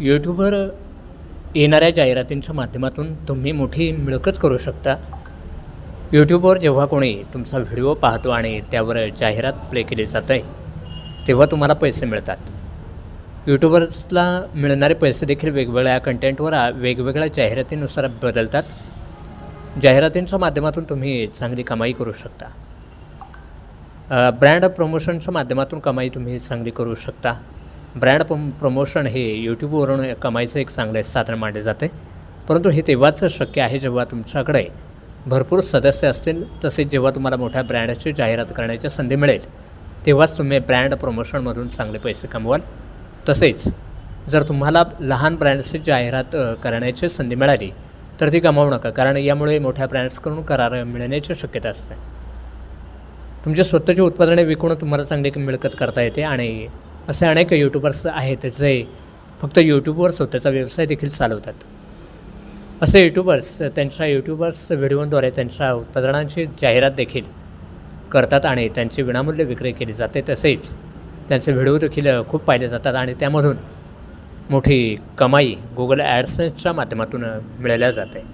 यूट्यूबवर येणाऱ्या जाहिरातींच्या माध्यमातून तुम्ही मोठी मिळकत करू शकता. यूट्यूबवर जेव्हा कोणी तुमचा व्हिडिओ पाहतो आणि त्यावर जाहिरात प्ले केली जात आहे तेव्हा तुम्हाला पैसे मिळतात. यूट्यूबर्सला मिळणारे पैसे देखील वेगवेगळ्या कंटेंटवर वेगवेगळ्या जाहिरातीनुसार बदलतात. जाहिरातींच्या माध्यमातून तुम्ही चांगली कमाई करू शकता. ब्रँड प्रमोशनच्या माध्यमातून कमाई तुम्ही चांगली करू शकता. ब्रँड प्रम प्रमोशन हे यूट्यूबवरून कमाईचं एक चांगले साधन मानले जाते. परंतु हे तेव्हाच शक्य आहे जेव्हा तुमच्याकडे भरपूर सदस्य असतील तसेच जेव्हा तुम्हाला मोठ्या ब्रँडची जाहिरात करण्याची संधी मिळेल तेव्हाच तुम्ही ब्रँड प्रमोशनमधून चांगले पैसे कमवाल. तसेच जर तुम्हाला लहान ब्रँड्सची जाहिरात करण्याची संधी मिळाली तर ती गमावू नका कारण यामुळे मोठ्या ब्रँड्सकडून करार मिळण्याची शक्यता असते. तुमच्या स्वतःची उत्पादने विकून तुम्हाला चांगली मिळकत करता येते आणि असे अनेक यूट्यूबर्स आहेत जे फक्त यूट्यूबवर स्वतःचा व्यवसाय देखील चालवतात. असे यूट्यूबर्स त्यांच्या यूट्यूबर्स व्हिडिओद्वारे त्यांच्या उत्पादनांची जाहिरात देखील करतात आणि त्यांची विनामूल्य विक्री केली जाते. तसेच त्यांचे व्हिडिओ देखील खूप पाहिले जातात आणि त्यामधून मोठी कमाई गुगल ॲडसेन्सच्या माध्यमातून मिळवल्या जाते.